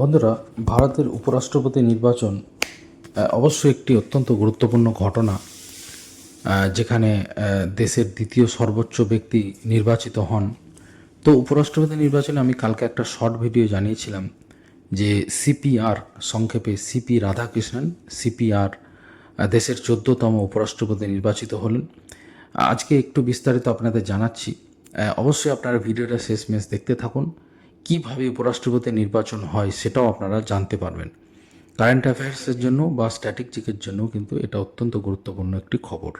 বন্ধুরা, ভারতের উপরাষ্ট্রপতি নির্বাচন অবশ্যই একটি অত্যন্ত গুরুত্বপূর্ণ ঘটনা যেখানে দেশের দ্বিতীয় সর্বোচ্চ ব্যক্তি নির্বাচিত হন। তো উপরাষ্ট্রপতি নির্বাচনে আমি কালকে একটা শর্ট ভিডিও জানিয়েছিলাম যে সিপিআর, সংক্ষেপে সিপি রাধাকৃষ্ণন, সিপিআর দেশের চোদ্দতম উপরাষ্ট্রপতি নির্বাচিত হলেন। আজকে একটু বিস্তারিত আপনাদের জানাচ্ছি। অবশ্যই আপনারা ভিডিওটা শেষ মেশ দেখতে থাকুন। কীভাবে উপরাষ্ট্রপতি নির্বাচন হয় সেটাও আপনারা জানতে পারবেন। কারেন্ট অ্যাফেয়ার্সের জন্য বা স্ট্যাটিকচিকের জন্য কিন্তু এটা অত্যন্ত গুরুত্বপূর্ণ একটি খবর।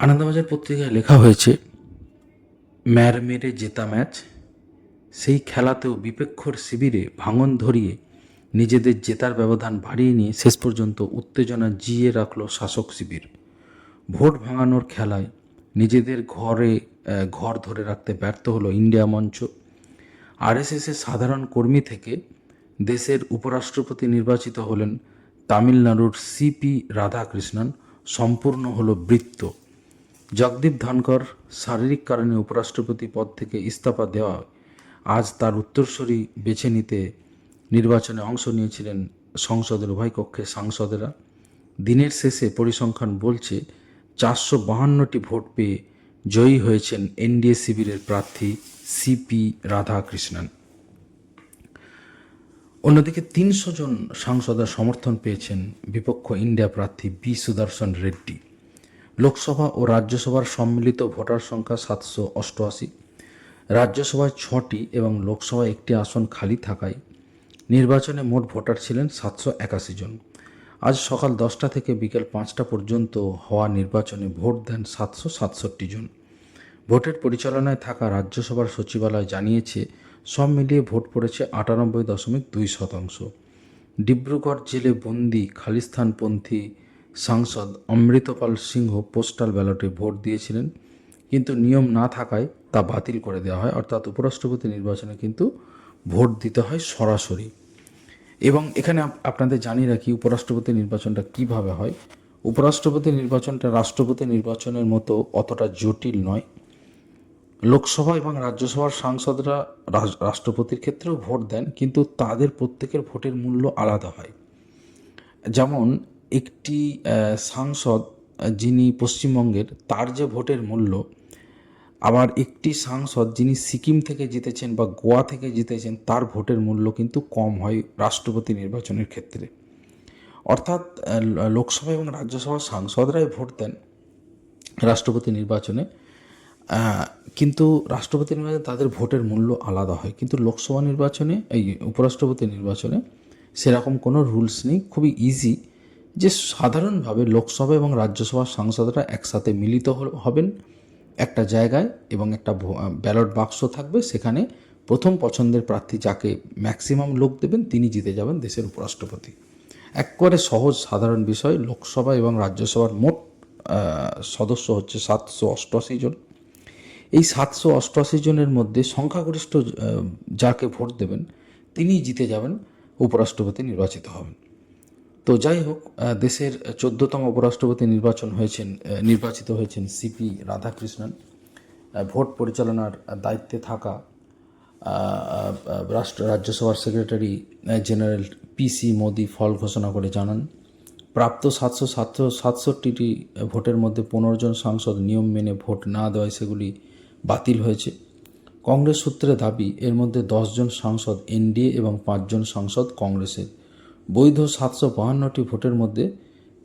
আনন্দবাজার পত্রিকায় লেখা হয়েছে, ম্যার মেরে জেতা ম্যাচ, সেই খেলাতেও বিপেক্ষর শিবিরে ভাঙন ধরিয়ে নিজেদের জেতার ব্যবধান বাড়িয়ে নিয়ে শেষ পর্যন্ত উত্তেজনা জিয়ে রাখল শাসক শিবির। ভোট ভাঙানোর খেলায় নিজেদের ঘরে ঘর ধরে রাখতে ব্যর্থ হলো ইন্ডিয়া মঞ্চ। আরএসএসের সাধারণ কর্মী থেকে দেশের উপরাষ্ট্রপতি নির্বাচিত হলেন তামিলনাড়ুর সিপি রাধাকৃষ্ণন, সম্পূর্ণ হলো বৃত্ত। জগদীপ ধনকর শারীরিক কারণে উপরাষ্ট্রপতি পদ থেকে ইস্তফা দেওয়া আজ তার উত্তরসূরি বেছে নিতে নির্বাচনে অংশ নিয়েছিলেন সংসদের উভয় কক্ষের সাংসদেরা। দিনের শেষে পরিসংখ্যান বলছে, চারশো বাহান্নটি ভোট পেয়ে জয়ী হয়েছেন এনডিএ শিবিরের প্রার্থী সিপি রাধাকৃষ্ণন অন্যদিকে তিনশো জন সাংসদের সমর্থন পেয়েছেন বিপক্ষ ইন্ডিয়া প্রার্থী বি সুদর্শন রেড্ডি। লোকসভা ও রাজ্যসভার সম্মিলিত ভোটার সংখ্যা সাতশো অষ্টআশি। রাজ্যসভায় ছটি এবং লোকসভায় একটি আসন খালি থাকায় নির্বাচনে মোট ভোটার ছিলেন সাতশো একাশি জন। আজ সকাল দশটা থেকে বিকেল পাঁচটা পর্যন্ত হওয়া নির্বাচনে ভোট দেন সাতশো সাতষট্টি জন। ভোটের পরিচালনায় থাকা রাজ্যসভার সচিবালয় জানিয়েছে, সব মিলিয়ে ভোট পড়েছে আটানব্বই দশমিক দুই শতাংশ। ডিব্রুগড় জেলে বন্দি খালিস্তানপন্থী সাংসদ অমৃতপাল সিংহ পোস্টাল ব্যালটে ভোট দিয়েছিলেন, কিন্তু নিয়ম না থাকায় তা বাতিল করে দেওয়া হয়। অর্থাৎ উপরাষ্ট্রপতি নির্বাচনে কিন্তু ভোট দিতে হয় সরাসরি। এবং এখানে আপ- আপনাদের জানিয়ে রাখি, উপরাষ্ট্রপতি নির্বাচনটা কীভাবে হয়? উপরাষ্ট্রপতি নির্বাচনটা রাষ্ট্রপতি নির্বাচনের মতো অতটা জটিল নয়। লোকসভা এবং রাজ্যসভার সাংসদরা রাষ্ট্রপতির ক্ষেত্রেও ভোট দেন, কিন্তু তাদের প্রত্যেকের ভোটের মূল্য আলাদা হয়। যেমন একটি সাংসদ যিনি পশ্চিমবঙ্গের, তার যে ভোটের মূল্য, আবার একটি সাংসদ যিনি সিকিম থেকে জিতেছেন বা গোয়া থেকে জিতেছেন, তার ভোটের মূল্য কিন্তু কম হয় রাষ্ট্রপতি নির্বাচনের ক্ষেত্রে। অর্থাৎ লোকসভা এবং রাজ্যসভার সাংসদরাই ভোট দেন রাষ্ট্রপতি নির্বাচনে। কিন্তু রাষ্ট্রপতি নির্বাচনে তাদের ভোটের মূল্য আলাদা হয়। কিন্তু লোকসভা নির্বাচনে, এই উপরাষ্ট্রপতি নির্বাচনে সেরকম কোনো রুলস নেই। খুবই ইজি যে সাধারণভাবে লোকসভা এবং রাজ্যসভার সাংসদরা একসাথে মিলিত হবেন একটা জায়গায় এবং একটা ব্যালট বাক্স থাকবে। সেখানে প্রথম পছন্দের প্রার্থী যাকে ম্যাক্সিমাম লোক দেবেন, তিনি জিতে যাবেন দেশের উপরাষ্ট্রপতি। একবারে সহজ, সাধারণ বিষয়। লোকসভা এবং রাজ্যসভার মোট সদস্য হচ্ছে সাতশো অষ্টআশি জন। এই সাতশো অষ্টআশি জনের মধ্যে সংখ্যাগরিষ্ঠ যাকে ভোট দেবেন, তিনিই জিতে যাবেন, উপরাষ্ট্রপতি নির্বাচিত হবেন। তো যাই হোক দেশের চোদ্দতম উপরাষ্ট্রপতি নির্বাচন হয়েছেন নির্বাচিত হয়েছেন সিপি রাধাকৃষ্ণন। ভোট পরিচালনার দায়িত্বে থাকা রাষ্ট্র, রাজ্যসভার সেক্রেটারি জেনারেল পিসি মোদি ফল ঘোষণা করে জানান, প্রাপ্ত সাতশো সাতশো সাতষট্টিটি ভোটের মধ্যে পনেরো জন সাংসদ নিয়ম মেনে ভোট না দেওয়ায় সেগুলি বাতিল হয়েছে। কংগ্রেস সূত্রে দাবি, এর মধ্যে দশজন সাংসদ এনডিএ এবং পাঁচজন সাংসদ কংগ্রেসের। বৈধ সাতশো বাহান্নটি ভোটের মধ্যে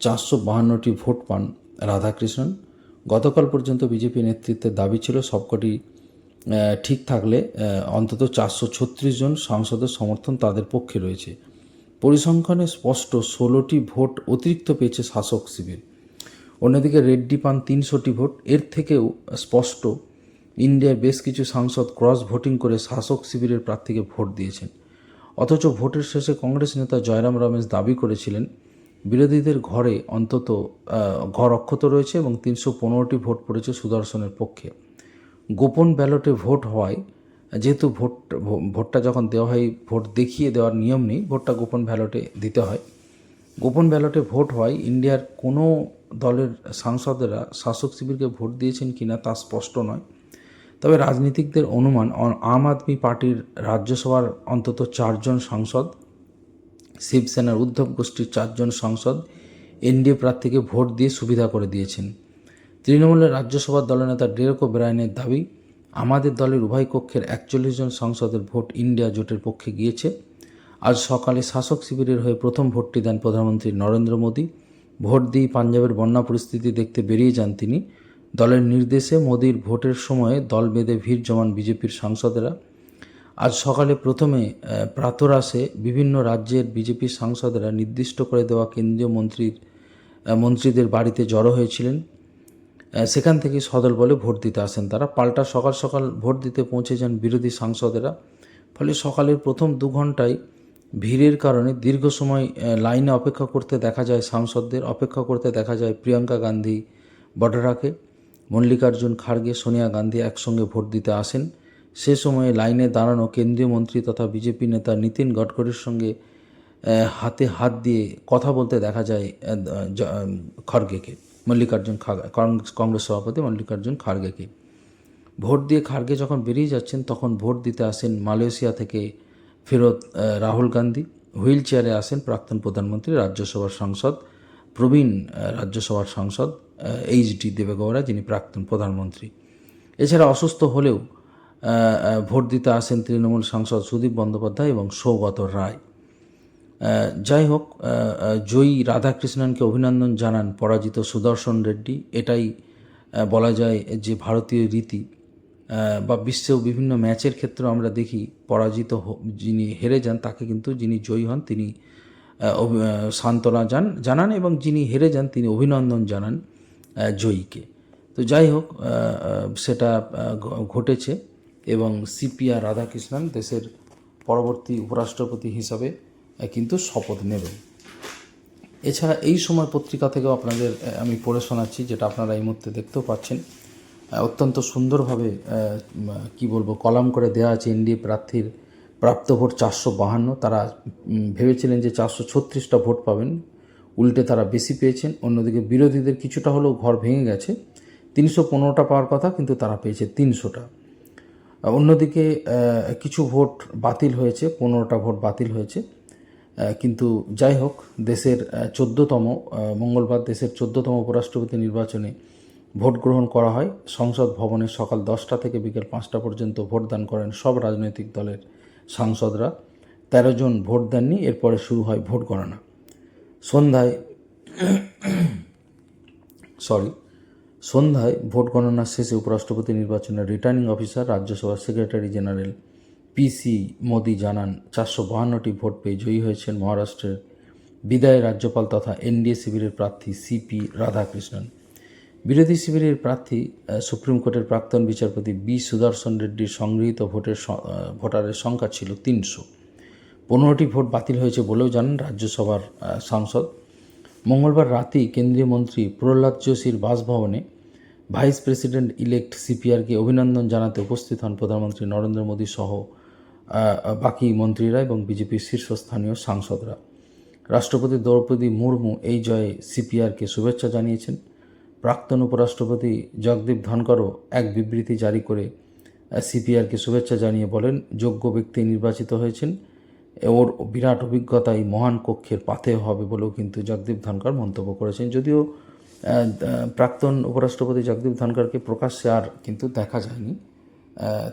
চারশো বাহান্নটি ভোট পান রাধাকৃষ্ণন। গতকাল পর্যন্ত বিজেপি নেতৃত্বের দাবি ছিল, সবকটি ঠিক থাকলে অন্তত চারশো ছত্রিশ জন সাংসদের সমর্থন তাদের পক্ষে রয়েছে। পরিসংখ্যানে স্পষ্ট, ষোলোটি ভোট অতিরিক্ত পেয়েছে শাসক শিবির। অন্যদিকে রেড্ডি পান তিনশোটি ভোট। এর থেকেও স্পষ্ট ইন্ডিয়ার বেশ কিছু সাংসদ ক্রস ভোটিং করে শাসক শিবিরের প্রার্থীকে ভোট দিয়েছেন। অথচ ভোটের শেষে কংগ্রেস নেতা জয়রাম রমেশ দাবি করেছিলেন, বিরোধীদের ঘরে অন্তত ঘর অক্ষত রয়েছে এবং তিনশো পনেরোটি ভোট পড়েছে সুদর্শনের পক্ষে। গোপন ব্যালটে ভোট হওয়ায়, যেহেতু ভোট, ভোটটা যখন দেওয়া হয়, ভোট দেখিয়ে দেওয়ার নিয়ম নেই, ভোটটা গোপন ব্যালটে দিতে হয়। গোপন ব্যালটে ভোট হয় ইন্ডিয়ার কোনো দলের সাংসদেরা শাসক শিবিরকে ভোট দিয়েছেন কিনা তা স্পষ্ট নয়। তবে রাজনীতিকদের অনুমান আম আদমি পার্টির রাজ্যসভার অন্তত চারজন সাংসদ, শিবসেনার উদ্ধব গোষ্ঠীর চারজন সাংসদ, এনডিএ প্রার্থীকে ভোট দিয়ে সুবিধা করে দিয়েছেন। তৃণমূলের রাজ্যসভার দলনেতা ডেরেকো ব্রায়নের দাবি আমাদের দলের উভয় কক্ষের একচল্লিশ জন সাংসদের ভোট ইন্ডিয়া জোটের পক্ষে গিয়েছে। আজ সকালে শাসক শিবিরের হয়ে প্রথম ভোটটি দেন প্রধানমন্ত্রী নরেন্দ্র মোদী। ভোট দিয়ে পাঞ্জাবের বন্যা পরিস্থিতি দেখতে বেরিয়ে যান তিনি। দলের নির্দেশে মোদীর ভোটের সময়ে দল বেঁধে ভিড় জমান বিজেপির সাংসদেরা। আজ সকালে প্রথমে প্রাতরাসে বিভিন্ন রাজ্যের বিজেপি সাংসদরা নির্দিষ্ট করে দেওয়া কেন্দ্রীয় মন্ত্রীর মন্ত্রীদের বাড়িতে জড়ো হয়েছিলেন। সেখান থেকে সদল বলে ভোট দিতে আসেন তারা। পাল্টা সকাল সকাল ভোট দিতে পৌঁছে যান বিরোধী সাংসদেরা। ফলে সকালের প্রথম দু ঘন্টায় ভিড়ের কারণে দীর্ঘ সময় লাইনে অপেক্ষা করতে দেখা যায় সাংসদদের, অপেক্ষা করতে দেখা যায় প্রিয়াঙ্কা গান্ধী বডরাকে মল্লিকার্জুন খাড়গে, সোনিয়া গান্ধী একসঙ্গে ভোট দিতে আসেন। সে সময়ে লাইনে দাঁড়ানো কেন্দ্রীয় মন্ত্রী তথা বিজেপি নেতা নীতিন গডকরির সঙ্গে হাতে হাত দিয়ে কথা বলতে দেখা যায় খড়গেকে, মল্লিকার্জুন কংগ্রেস সভাপতি মল্লিকার্জুন খাড়গেকে। ভোট দিয়ে খাড়গে যখন বেরিয়ে যাচ্ছেন, তখন ভোট দিতে আসেন মালয়েশিয়া থেকে ফেরত রাহুল গান্ধী। হুইল চেয়ারে আসেন প্রাক্তন প্রধানমন্ত্রী, রাজ্যসভার সাংসদ প্রবীণ রাজ্যসভার সাংসদ এইচ ডি দেবেগৌড়া, যিনি প্রাক্তন প্রধানমন্ত্রী। এছাড়া অসুস্থ হলেও ভোট দিতে আসেন তৃণমূল সাংসদ সুদীপ বন্দ্যোপাধ্যায় এবং সৌগত রায়। যাই হোক জয়ী রাধাকৃষ্ণনকে অভিনন্দন জানান পরাজিত সুদর্শন রেড্ডি। এটাই বলা যায় যে ভারতীয় রীতি। বা বিশ্বেও বিভিন্ন ম্যাচের ক্ষেত্রে আমরা দেখি পরাজিত যিনি হেরে যান, তাকে কিন্তু যিনি জয়ী হন, তিনি সান্ত্বনা জান, জানান এবং যিনি হেরে যান তিনি অভিনন্দন জানান জয়ীকে। তো যাই হোক সেটা ঘটেছে এবং সিপিআর রাধাকৃষ্ণন দেশের পরবর্তী উপরাষ্ট্রপতি হিসাবে কিন্তু শপথ নেবেন। এছাড়া এই সময় পত্রিকা থেকেও আপনাদের আমি পড়ে শোনাচ্ছি, যেটা আপনারা এই মুহূর্তে দেখতেও পাচ্ছেন। অত্যন্ত সুন্দরভাবে কি বলব, কলাম করে দেওয়া আছে এনডিএ প্রার্থীর প্রাপ্ত ভোট চারশো বাহান্ন। তারা ভেবেছিলেন যে চারশো ছত্রিশটা ভোট পাবেন। উল্টে তারা বেশি পেয়েছেন। অন্যদিকে বিরোধীদের কিছুটা হলেও ঘর ভেঙে গেছে। তিনশো পনেরোটা পাওয়ার কথা, কিন্তু তারা পেয়েছে তিনশোটা। অন্যদিকে কিছু ভোট বাতিল হয়েছে, পনেরোটা ভোট বাতিল হয়েছে। কিন্তু যাই হোক, দেশের চোদ্দতম মঙ্গলবার দেশের চোদ্দতম উপরাষ্ট্রপতি নির্বাচনে ভোট গ্রহণ করা হয়। সংসদ ভবনে সকাল দশটা থেকে বিকেল পাঁচটা পর্যন্ত ভোটদান করেন সব রাজনৈতিক দলের সাংসদরা তেরো জন ভোট দেননি, এরপরে শুরু হয় ভোট গণনা। সন্ধ্যায় সরি সন্ধ্যায় ভোট গণনার শেষে উপরাষ্ট্রপতি নির্বাচনের রিটার্নিং অফিসার রাজ্যসভার সেক্রেটারি জেনারেল পিসি মোদি জানান, চারশো বাহান্নটি ভোট পেয়ে জয়ী হয়েছেন মহারাষ্ট্রের বিদায় রাজ্যপাল তথা এনডিএ শিবিরের প্রার্থী সিপি রাধাকৃষ্ণন। বিরোধী শিবিরের প্রার্থী সুপ্রিম কোর্টের প্রাক্তন বিচারপতি বি সুদর্শন রেড্ডির সংগৃহীত ভোটের ভোটারের সংখ্যা ছিল তিনশো। পনেরোটি ভোট বাতিল হয়েছে বলেও জানান রাজ্যসভার সাংসদ। মঙ্গলবার রাতেই কেন্দ্রীয় মন্ত্রী প্রহ্লাদ যোশীর বাসভবনে ভাইস প্রেসিডেন্ট ইলেক্ট সিপিআরকে অভিনন্দন জানাতে উপস্থিত হন প্রধানমন্ত্রী নরেন্দ্র মোদী সহ বাকি মন্ত্রীরা এবং বিজেপির শীর্ষস্থানীয় সাংসদরা। রাষ্ট্রপতি দ্রৌপদী মুর্মু এই জয়ে সিপিআরকে শুভেচ্ছা জানিয়েছেন। প্রাক্তন উপরাষ্ট্রপতি জগদীপ ধনকরও এক বিবৃতি জারি করে সিপিআরকে শুভেচ্ছা জানিয়ে বলেন, যোগ্য ব্যক্তি নির্বাচিত হয়েছেন। ওর বিরাট অভিজ্ঞতা এই মহান কক্ষের পাথেয় হবে বলেও কিন্তু জগদীপ ধনকর মন্তব্য করেছেন। যদিও প্রাক্তন উপরাষ্ট্রপতি জগদীপ ধনকরকে প্রকাশ্যে আর কিন্তু দেখা যায়নি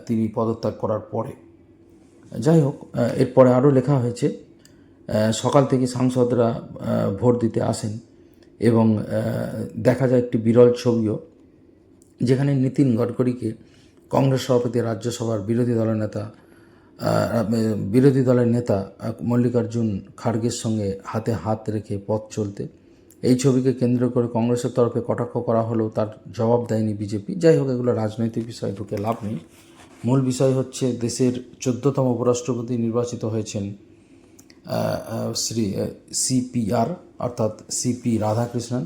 তিনি পদত্যাগ করার পরে। যাই হোক এরপরে আরও লেখা হয়েছে সকাল থেকে সাংসদরা ভোট দিতে আসেন। এবং দেখা যায় একটি বিরল ছবিও, যেখানে নীতিন গডকরিকে কংগ্রেস সভাপতি, রাজ্যসভার বিরোধী দলের নেতা বিরোধী দলের নেতা মল্লিকার্জুন খাড়গের সঙ্গে হাতে হাত রেখে পথ চলতে, এই ছবিকে কেন্দ্র করে কংগ্রেসের তরফে কটাক্ষ করা হলেও তার জবাব দেয়নি বিজেপি। যাই হোক, এগুলো রাজনৈতিক বিষয়, ঢুকে লাভ নেই। মূল বিষয় হচ্ছে, দেশের চোদ্দতম উপরাষ্ট্রপতি নির্বাচিত হয়েছেন শ্রী সিপিআর অর্থাৎ সিপি রাধাকৃষ্ণন,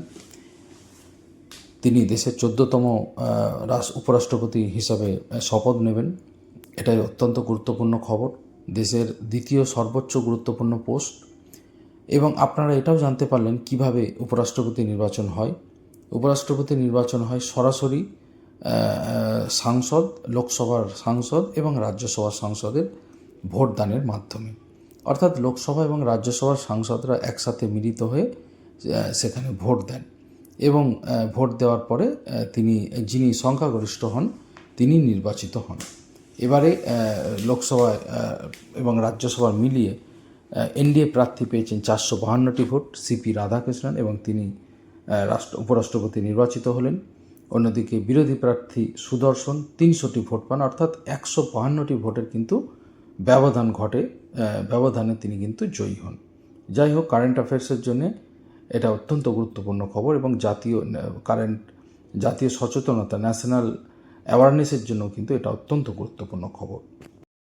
তিনি দেশের চোদ্দতম উপরাষ্ট্রপতি হিসাবে শপথ নেবেন। এটাই অত্যন্ত গুরুত্বপূর্ণ খবর। দেশের দ্বিতীয় সর্বোচ্চ গুরুত্বপূর্ণ পোস্ট। এবং আপনারা এটাও জানতে পারলেন কীভাবে উপরাষ্ট্রপতি নির্বাচন হয়। উপরাষ্ট্রপতি নির্বাচন হয় সরাসরি সাংসদ, লোকসভার সাংসদ এবং রাজ্যসভার সাংসদের ভোটদানের মাধ্যমে। অর্থাৎ লোকসভা এবং রাজ্যসভার সাংসদরা একসাথে মিলিত হয়ে সেখানে ভোট দেন। এবং ভোট দেওয়ার পরে তিনি, যিনি সংখ্যাগরিষ্ঠ হন, তিনি নির্বাচিত হন। এবারে লোকসভায় এবং রাজ্যসভার মিলিয়ে এনডিএ প্রার্থী পেয়েছেন চারশো বাহান্নটি ভোট, সিপি রাধাকৃষ্ণন এবং তিনি রাষ্ট্র, উপরাষ্ট্রপতি নির্বাচিত হলেন। অন্যদিকে বিরোধী প্রার্থী সুদর্শন তিনশোটি ভোট পান, অর্থাৎ একশো বাহান্নটি ভোটের কিন্তু ব্যবধান ঘটে ব্যবধানে তিনি কিন্তু জয়ী হন। যাই হোক কারেন্ট অ্যাফেয়ার্সের জন্যে এটা অত্যন্ত গুরুত্বপূর্ণ খবর এবং জাতীয় কারেন্ট জাতীয় সচেতনতা ন্যাশনাল অ্যাওয়ারনেসের জন্য কিন্তু এটা অত্যন্ত গুরুত্বপূর্ণ খবর।